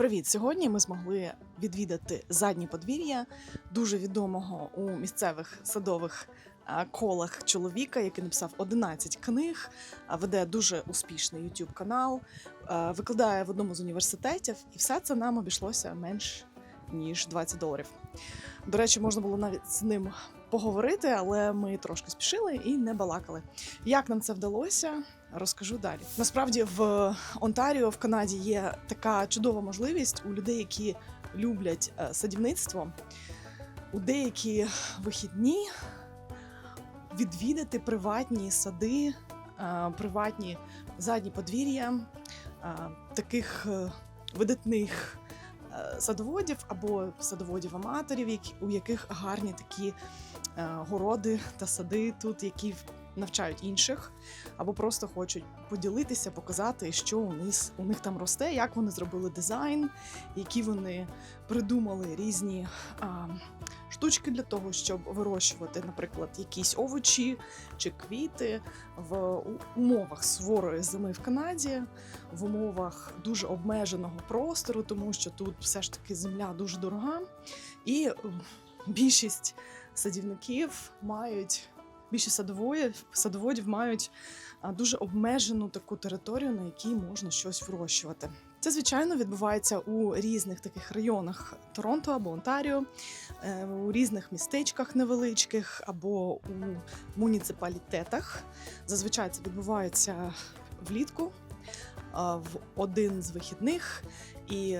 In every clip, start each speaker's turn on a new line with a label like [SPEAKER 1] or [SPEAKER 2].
[SPEAKER 1] Привіт! Сьогодні ми змогли відвідати заднє подвір'я дуже відомого у місцевих садових колах чоловіка, який написав 11 книг, веде дуже успішний YouTube канал, викладає в одному з університетів, і все це нам обійшлося менш ніж 20 доларів. До речі, можна було навіть з ним поговорити, але ми трошки спішили і не балакали. Як нам це вдалося? Розкажу далі. Насправді в Онтаріо в Канаді є така чудова можливість у людей, які люблять е, садівництво, у деякі вихідні відвідати приватні сади, е, приватні задні подвір'я е, таких видатних садоводів або садоводів-аматорів, у яких гарні такі городи та сади тут, які навчають інших, або просто хочуть поділитися, показати, що у них, у них там росте, як вони зробили дизайн, які вони придумали різні а, штучки для того, щоб вирощувати, наприклад, якісь овочі чи квіти в умовах суворої зими в Канаді, в умовах дуже обмеженого простору, тому що тут все ж таки земля дуже дорога, і більшість садівників мають. Більшість садоводів, садоводів мають дуже обмежену таку територію, на якій можна щось вирощувати. Це звичайно відбувається у різних таких районах Торонто або Онтаріо, е, у різних містечках невеличких або у муніципалітетах. Зазвичай це відбувається влітку в один з вихідних, і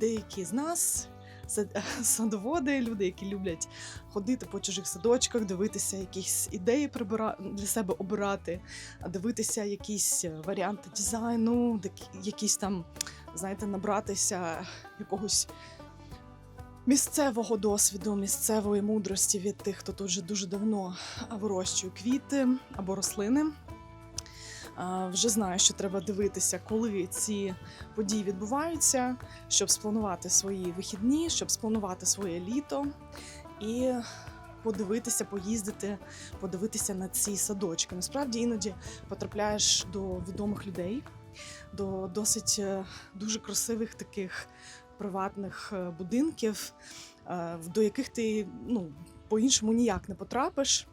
[SPEAKER 1] деякі з нас. Сад- Садоводи, люди, які люблять ходити по чужих садочках, дивитися якісь ідеї прибира... для себе обирати, дивитися якісь е, варіанти дизайну, якісь там, знаєте, набратися якогось місцевого досвіду, місцевої мудрості від тих, хто тут вже дуже давно вирощує квіти або рослини. Вже знаю, що треба дивитися, коли ці події відбуваються, щоб спланувати свої вихідні, щоб спланувати своє літо і подивитися, поїздити, подивитися на ці садочки. Насправді іноді потрапляєш до відомих людей, до досить е, дуже красивих таких приватних е, будинків, е, до яких ти ну, по-іншому ніяк не потрапиш,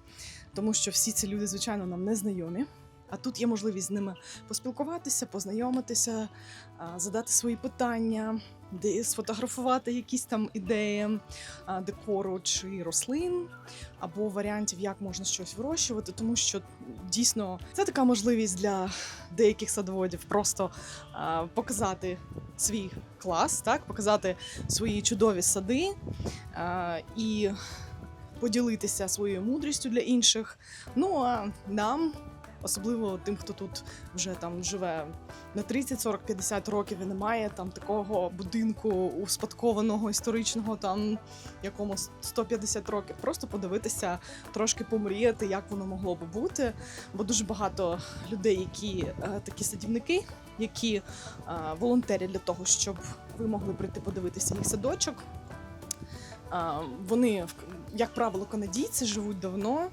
[SPEAKER 1] тому що всі ці люди, звичайно, нам не знайомі. А тут є можливість з ними поспілкуватися, познайомитися, задати свої питання, сфотографувати якісь там ідеї декору чи рослин, або варіантів, як можна щось вирощувати, тому що дійсно це така можливість для деяких садоводів просто показати свій клас, так показати свої чудові сади і поділитися своєю мудрістю для інших. Ну а нам. Особливо тим, хто тут вже там живе на 30, 40, 50 років і немає там такого будинку успадкованого історичного, там якому 150 років. Просто подивитися, трошки помріяти, як воно могло би бути. Бо дуже багато людей, які е, такі садівники, які е, волонтерять для того, щоб ви могли прийти подивитися їх садочок. Е, Вони, як правило, канадійці живуть давно,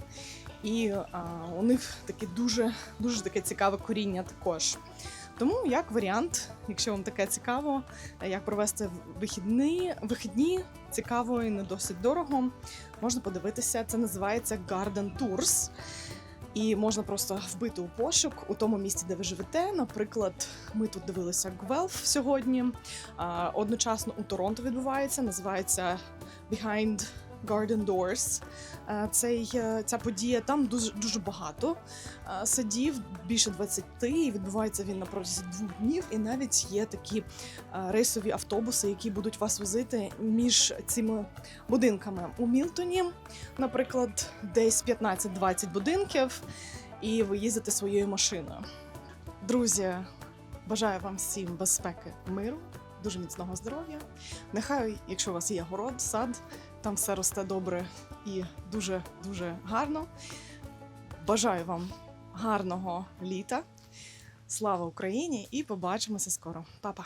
[SPEAKER 1] і а, у них таке дуже, дуже таке цікаве коріння також. Тому як варіант, якщо вам таке цікаво, е, як провести вихідні, вихідні цікаво і не досить дорого, можна подивитися. Це називається Garden Tours. І можна просто вбити у пошук у тому місці, де ви живете. Наприклад, ми тут дивилися Гвелф сьогодні. Одночасно у Торонто відбувається, називається Behind Garden Doors. Е, Цей, е, ця подія там дуже дуже багато е, садів, більше 20, і відбувається він на протязі двох днів. І навіть є такі рейсові автобуси, які будуть вас возити між цими будинками. У Мілтоні, наприклад, десь 15-20 будинків, і ви їздите своєю машиною. Друзі, бажаю вам всім безпеки, миру, дуже міцного здоров'я. Нехай, якщо у вас є город, сад, там все росте добре і дуже дуже гарно. Бажаю вам гарного літа. Слава Україні! І побачимося скоро. Па-па!